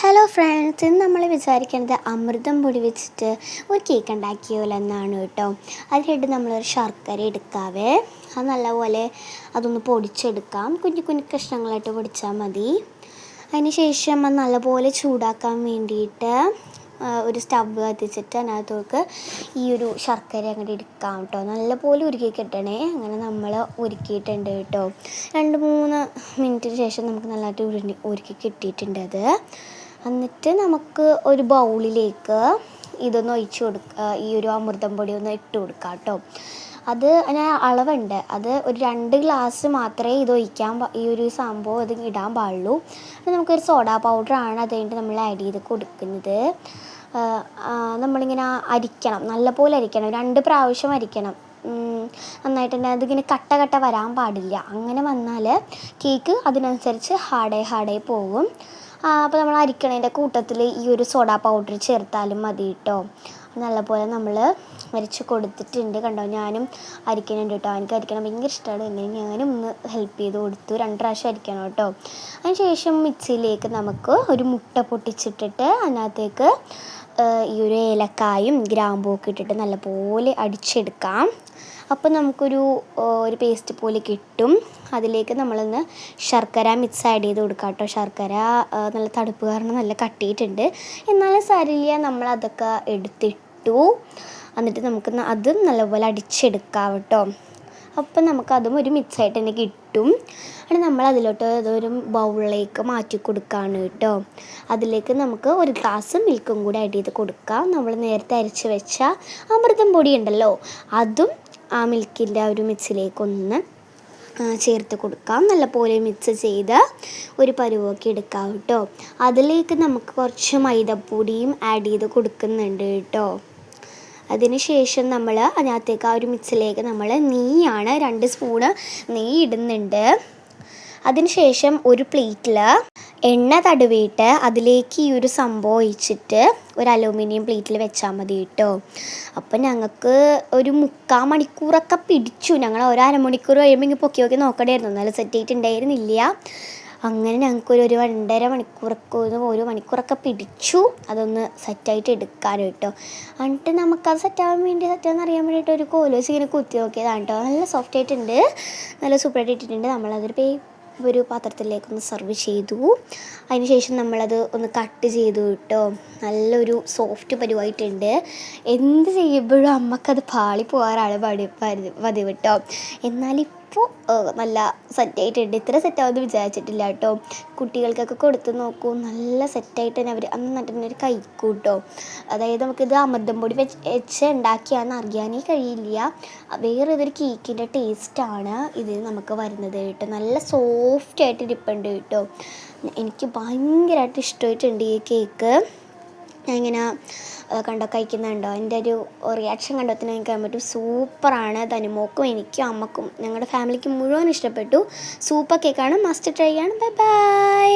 Hello friends ഇന്ന് നമ്മൾ വിചാരിക്കുന്നത് അമൃതം പൊടി വെച്ചിട്ട് ഒരു കേക്ക് ഉണ്ടാക്കിയോല്ലോ എന്നാണ് കേട്ടോ. അതിനായിട്ട് നമ്മളൊരു ശർക്കര എടുക്കാവേ. അത് നല്ലപോലെ അതൊന്ന് പൊടിച്ചെടുക്കാം. കുഞ്ഞു കുഞ്ഞു കഷ്ണങ്ങളായിട്ട് പൊടിച്ചാൽ മതി. അതിന് ശേഷം അത് നല്ലപോലെ ചൂടാക്കാൻ വേണ്ടിയിട്ട് ഒരു സ്റ്റവ് കത്തിച്ചിട്ട് അതിനകത്തേക്ക് ഈ ഒരു ശർക്കര അങ്ങോട്ട് എടുക്കാം കേട്ടോ. നല്ലപോലെ ഉരുക്കി കിട്ടണേ. അങ്ങനെ നമ്മൾ ഉരുക്കിയിട്ടുണ്ട് കേട്ടോ. രണ്ട് മൂന്ന് മിനിറ്റിന് ശേഷം നമുക്ക് നല്ലതായിട്ട് ഉരുണ്ടി ഉരുക്കി കിട്ടിയിട്ടുണ്ട് അത്. എന്നിട്ട് നമുക്ക് ഒരു ബൗളിലേക്ക് ഇതൊന്ന് ഒഴിച്ച് കൊടുക്കുക ഈ ഒരു അമൃതം പൊടി ഒന്ന് ഇട്ട് കൊടുക്കാം കേട്ടോ. അത് ഞാൻ അളവുണ്ട്. അത് ഒരു രണ്ട് ഗ്ലാസ് മാത്രമേ ഇത് ഒഴിക്കാൻ ഈ ഒരു സംഭവം അത് ഇടാൻ പാടുള്ളൂ. നമുക്കൊരു സോഡാ പൗഡറാണ് അത് കഴിഞ്ഞിട്ട് നമ്മൾ ആഡ് ചെയ്ത് കൊടുക്കുന്നത്. നമ്മളിങ്ങനെ അരിക്കണം. നല്ലപോലെ അരിക്കണം. രണ്ട് പ്രാവശ്യം അരിക്കണം. നന്നായിട്ട് തന്നെ അതിങ്ങനെ കട്ട കട്ട വരാൻ പാടില്ല. അങ്ങനെ വന്നാൽ കേക്ക് അതിനനുസരിച്ച് ഹാർഡായി ഹാർഡായി പോകും. അപ്പോൾ നമ്മൾ അരിക്കണതിന്റെ കൂട്ടത്തിൽ ഈ ഒരു സോഡാ പൗഡർ ചേർത്താലും മതി കേട്ടോ നല്ലപോലെ നമ്മൾ അരിച്ച് കൊടുത്തിട്ടുണ്ട് കണ്ടോ? ഞാനും അരിക്കണുണ്ട് കേട്ടോ എനിക്ക് അരിക്കണം ഭയങ്കര ഇഷ്ടമാണ് എന്നെ ഞാനും ഒന്ന് ഹെൽപ്പ് ചെയ്ത് കൊടുത്തു. രണ്ട് പ്രാവശ്യം അരിക്കണം കേട്ടോ അതിന് ശേഷം മിക്സിയിലേക്ക് നമുക്ക് ഒരു മുട്ട പൊട്ടിച്ചിട്ടിട്ട് അതിനകത്തേക്ക് ഈ ഒരു ഏലക്കായും ഗ്രാമ്പും ഒക്കെ ഇട്ടിട്ട് നല്ലപോലെ അടിച്ചെടുക്കാം. അപ്പോൾ നമുക്കൊരു ഒരു പേസ്റ്റ് പോലെ കിട്ടും. അതിലേക്ക് നമ്മളൊന്ന് ശർക്കര മിക്സ് ആഡ് ചെയ്ത് കൊടുക്കാം കേട്ടോ. ശർക്കര നല്ല തണുപ്പ് കാരണം നല്ല കട്ടിയിട്ടുണ്ട്. എന്നാലും സാരില്ല നമ്മളതൊക്കെ എടുത്തിട്ടു. എന്നിട്ട് നമുക്ക് അതും നല്ലപോലെ അടിച്ചെടുക്കാം കേട്ടോ. അപ്പം നമുക്കതും ഒരു മിക്സായിട്ട് തന്നെ കിട്ടും. എന്നിട്ട് നമ്മൾ അതിലോട്ട് അതൊരു ബൗളിലേക്ക് മാറ്റി കൊടുക്കുകയാണ് കേട്ടോ. അതിലേക്ക് നമുക്ക് ഒരു ഗ്ലാസ് മിൽക്കും കൂടി ആഡ് ചെയ്ത് കൊടുക്കാം. നമ്മൾ നേരത്തെ അരച്ച് വെച്ച അമൃതം പൊടി ഉണ്ടല്ലോ അതും ആ മിൽക്കിന്റെ ആ ഒരു മിക്സിലേക്കൊന്ന് ചേർത്ത് കൊടുക്കാം. നല്ലപോലെ മിക്സ് ചെയ്ത് ഒരു പരുവൊക്കെ എടുക്കാം കേട്ടോ. അതിലേക്ക് നമുക്ക് കുറച്ച് മൈദപ്പൊടിയും ആഡ് ചെയ്ത് കൊടുക്കുന്നുണ്ട് കേട്ടോ. അതിന് ശേഷം നമ്മൾ അതിനകത്തേക്ക് ആ ഒരു മിക്സിലേക്ക് നമ്മൾ നെയ്യാണ് രണ്ട് സ്പൂണ് നെയ്യ് ഇടുന്നുണ്ട്. അതിനുശേഷം ഒരു പ്ലേറ്റിൽ എണ്ണ തടവിയിട്ട് അതിലേക്ക് ഈ ഒരു സംഭവം ഒഴിച്ചിട്ട് ഒരു അലൂമിനിയം പ്ലേറ്റിൽ വെച്ചാൽ മതി കേട്ടോ. അപ്പം ഞങ്ങൾക്ക് ഒരു മുക്കാൽ മണിക്കൂറൊക്കെ പിടിച്ചു. ഞങ്ങൾ ഒരു അരമണിക്കൂർ കഴിയുമ്പോൾ ഇങ്ങനെ പൊക്കി പൊക്കി നോക്കണമായിരുന്നു എന്നാലും സെറ്റ് ആയിട്ടുണ്ടായിരുന്നില്ല അങ്ങനെ ഞങ്ങൾക്കൊരു ഒരു രണ്ടര മണിക്കൂറൊക്കെ ഒരു മണിക്കൂറൊക്കെ പിടിച്ചു. അതൊന്ന് സെറ്റായിട്ട് എടുക്കാൻ കേട്ടോ എന്നിട്ട് നമുക്കത് സെറ്റാകാൻ വേണ്ടി സെറ്റാന്ന് അറിയാൻ വേണ്ടിയിട്ട് ഒരു കോലോസ് ഇങ്ങനെ കുത്തി നോക്കിയതാണ് കേട്ടോ നല്ല സോഫ്റ്റ് ആയിട്ടുണ്ട്. നല്ല സൂപ്പറായിട്ട് ഇട്ടിട്ടുണ്ട്. നമ്മളതൊരു പേ ഒരു പാത്രത്തിലേക്കൊന്ന് സെർവ് ചെയ്തു. അതിനുശേഷം നമ്മളത് ഒന്ന് കട്ട് ചെയ്തു കേട്ടോ നല്ലൊരു സോഫ്റ്റ് പരുവായിട്ടുണ്ട്. എന്ത് ചെയ്യുമ്പോഴും അമ്മക്കത് പാളി പോകാറാണ് പടി പതിവ് കേട്ടോ എന്നാൽ ഇപ്പോൾ നല്ല സെറ്റായിട്ടുണ്ട്. ഇത്ര സെറ്റാവുമെന്ന് വിചാരിച്ചിട്ടില്ല കേട്ടോ. കുട്ടികൾക്കൊക്കെ കൊടുത്ത് നോക്കൂ. നല്ല സെറ്റായിട്ട് തന്നെ അവർ അന്ന് തന്നെ ഒരു കൈക്കൂട്ടോ കേട്ടോ അതായത് നമുക്കിത് അമൃതം പൊടി വെച്ച് വെച്ച് ഉണ്ടാക്കിയാന്ന് അറിയാനേ കഴിയില്ല. വേറെ ഇതൊരു കേക്കിന്റെ ടേസ്റ്റാണ് ഇതിൽ നമുക്ക് വരുന്നത് കേട്ടോ. നല്ല സോഫ്റ്റ് ആയിട്ട് ഇരിപ്പുണ്ട് കേട്ടോ. എനിക്ക് ഭയങ്കരമായിട്ട് ഇഷ്ടമായിട്ടുണ്ട് ഈ കേക്ക്. ഞാൻ ഇങ്ങനെ കണ്ടോ കഴിക്കുന്നുണ്ടോ? എന്റെ ഒരു റിയാക്ഷൻ കണ്ടോ തന്നെ എനിക്ക് പറ്റും. സൂപ്പറാണ് തനുമോക്കും എനിക്കും അമ്മക്കും. ഞങ്ങളുടെ ഫാമിലിക്ക് മുഴുവൻ ഇഷ്ടപ്പെട്ടു. സൂപ്പർ കേക്കാണ് മസ്റ്റ് ട്രൈ ആണ്. Bye bye